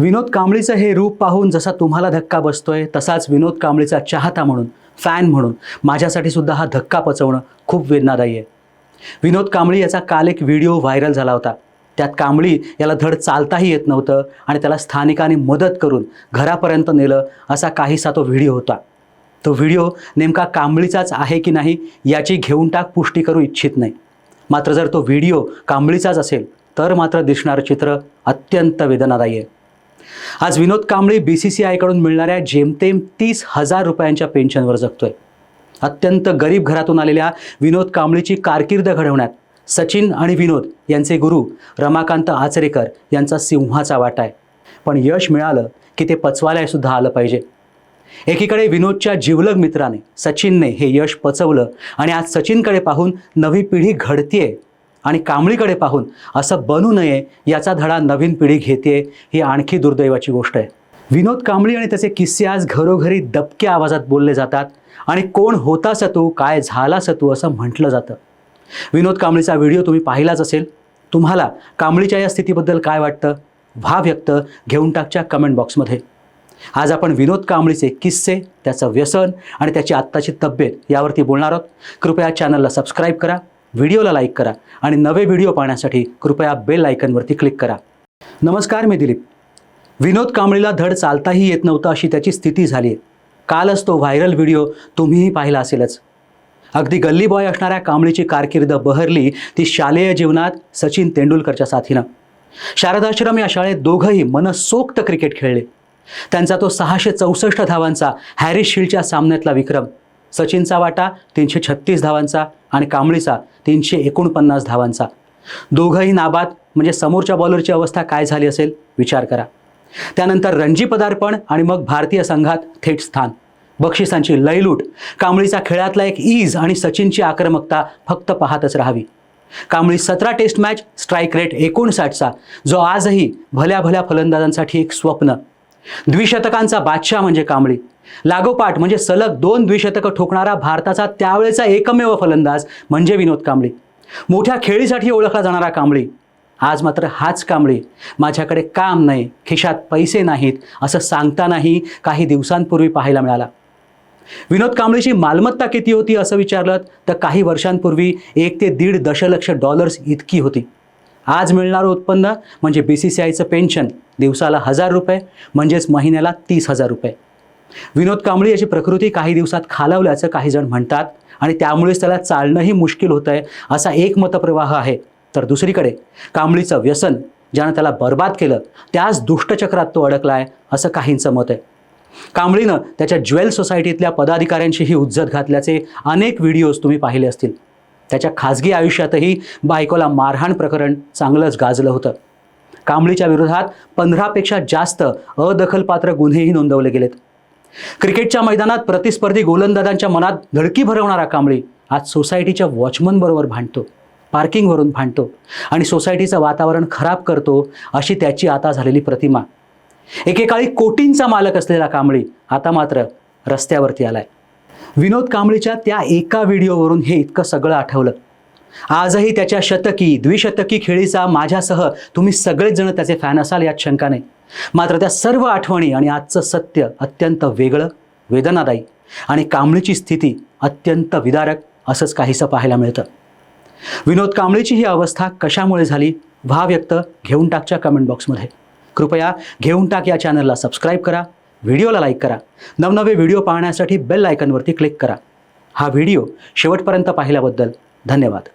विनोद कांबळीचं हे रूप पाहून जसा तुम्हाला धक्का बसतोय तसाच विनोद कांबळीचा चाहता म्हणून फॅन म्हणून माझ्यासाठी सुद्धा हा धक्का पचवणं खूप वेदनादायी आहे. विनोद कांबळी याचा काल एक व्हिडिओ व्हायरल झाला होता. त्यात कांबळी याला धड चालताही येत नव्हतं आणि त्याला स्थानिकाने मदत करून घरापर्यंत नेलं असा काहीसा तो व्हिडिओ होता. तो व्हिडिओ नेमका कांबळीचाच आहे की नाही याची घेऊन टाक पुष्टी करू इच्छित नाही. मात्र जर तो व्हिडिओ कांबळीचाच असेल तर मात्र दिसणारं चित्र अत्यंत वेदनादायी आहे. आज Vinod Kambli B C C आयकडून मिळणाऱ्या जेमतेम तीस हजार रुपयांच्या पेन्शनवर जगतोय. अत्यंत गरीब घरातून आलेल्या विनोद कांबळीची कारकीर्द घडवण्यात सचिन आणि विनोद यांचे गुरु रमाकांत आचरेकर यांचा सिंहाचा वाटा आहे. पण यश मिळालं की ते पचवायला सुद्धा आलं पाहिजे. एकीकडे विनोदच्या जिवलग मित्राने सचिनने हे यश पचवलं आणि आज सचिनकडे पाहून नवी पिढी घडतीये आणि कांबळीकडे पाहून असं बनू नये याचा धडा नवीन पिढी घेते ही आणखी दुर्दैवाची गोष्ट आहे. विनोद कांबळी आणि त्याचे किस्से आज घरोघरी दबक्या आवाजात बोलले जातात. आणि कोण होतास तू काय झालास तू असं म्हटलं जातं. विनोद कांबळीचा व्हिडिओ तुम्ही पाहिलाच असेल. तुम्हाला कांबळीच्या या स्थितीबद्दल काय वाटतं? भा व्यक्त घेऊन टाकच्या कमेंट बॉक्समध्ये आज आपण विनोद कांबळीचे किस्से त्याचं व्यसन आणि त्याची आत्ताची तब्येत यावरती बोलणार आहोत. कृपया चॅनलला सबस्क्राईब करा. व्हिडिओला लाईक करा आणि नवे व्हिडिओ पाहण्यासाठी कृपया बेल आयकनवरती क्लिक करा. नमस्कार मी दिलीप. विनोद कांबळीला धड चालताही येत नव्हतं अशी त्याची स्थिती झाली. आहे कालच तो व्हायरल व्हिडिओ तुम्हीही पाहिला असेलच. अगदी गल्ली बॉय असणाऱ्या कांबळीची कारकीर्द बहरली ती शालेय जीवनात सचिन तेंडुलकरच्या साथीनं. शारदाश्रम या शाळेत दोघंही मनसोक्त क्रिकेट खेळले. त्यांचा तो सहाशे चौसष्ट धावांचा हॅरिस शिल्डच्या सामन्यातला विक्रम. सचिनचा वाटा तीनशे छत्तीस धावांचा आणि कांबळीचा तीनशे एकोणपन्नास धावांचा. दोघंही नाबाद म्हणजे समोरच्या बॉलरची अवस्था काय झाली असेल विचार करा. त्यानंतर रणजी पदार्पण आणि मग भारतीय संघात थेट स्थान. बक्षिसांची लयलूट कांबळीचा खेळातला एक ईज आणि सचिनची आक्रमकता फक्त पाहतच राहावी. कांबळी सतरा टेस्ट मॅच स्ट्राईक रेट एकोणसाठचा जो आजही भल्या भल्या फलंदाजांसाठी एक स्वप्न. द्विशतकांचा बादशाह म्हणजे कांबळी. लागोपाठ म्हणजे सलग दोन द्विशतकं ठोकणारा भारताचा त्यावेळेचा एकमेव फलंदाज म्हणजे विनोद कांबळी. मोठ्या खेळीसाठी ओळखला जाणारा कांबळी. आज मात्र हाच कांबळी. माझ्याकडे काम नाही खिशात पैसे नाहीत असं सांगतानाही काही दिवसांपूर्वी पाहायला मिळाला. विनोद कांबळीची मालमत्ता किती होती असं विचारलं तर काही वर्षांपूर्वी एक ते दीड दशलक्ष डॉलर्स इतकी होती. आज मिळणारं उत्पन्न म्हणजे बी सी सी आयचं पेन्शन दिवसाला हजार रुपये म्हणजेच महिन्याला तीस हजार रुपये. विनोद कांबळी याची प्रकृती काही दिवसात खालावल्याचं काही जण म्हणतात आणि त्यामुळेच त्याला चालणंही मुश्किल होतं आहे असा एक मतप्रवाह आहे. तर दुसरीकडे कांबळीचं व्यसन ज्यानं त्याला बर्बाद केलं त्याच दुष्टचक्रात तो अडकला आहे असं काहींचं मत आहे. कांबळीनं त्याच्या ज्वेल सोसायटीतल्या पदाधिकाऱ्यांशीही उज्जत घातल्याचे अनेक व्हिडिओज तुम्ही पाहिले असतील. त्याच्या खाजगी आयुष्यातही बायकोला मारहाण प्रकरण चांगलंच गाजलं होतं. कांबळीच्या विरोधात पंधरापेक्षा जास्त अदखलपात्र गुन्हेही नोंदवले गेलेत. क्रिकेटच्या मैदानात प्रतिस्पर्धी गोलंदाजांच्या मनात धडकी भरवणारा कांबळी आज सोसायटीच्या वॉचमनबरोबर भांडतो पार्किंगवरून भांडतो आणि सोसायटीचं वातावरण खराब करतो अशी त्याची आता झालेली प्रतिमा. एकेकाळी कोटींचा मालक असलेला कांबळी आता मात्र रस्त्यावरती आलाय. विनोद कांबळीच्या त्या एका व्हिडिओवरून हे इतकं सगळं आठवलं. आजही त्याच्या शतकी द्विशतकी खेळीचा माझ्यासह तुम्ही सगळेच जण त्याचे फॅन असाल यात शंका नाही. मात्र त्या सर्व आठवणी आणि आजचं सत्य अत्यंत वेगळं वेदनादायी आणि कांबळीची स्थिती अत्यंत विदारक असंच काहीसं पाहायला मिळतं. विनोद कांबळीची ही अवस्था कशामुळे झाली? व्हा व्यक्त घेऊन टाकच्या कमेंट बॉक्समध्ये कृपया घेऊन टाक या चॅनलला सबस्क्राईब करा. व्हिडिओला लाईक करा. नवनवे व्हिडिओ पाहण्यासाठी बेल आयकनवरती क्लिक करा. हा व्हिडिओ शेवटपर्यंत पाहिल्याबद्दल धन्यवाद.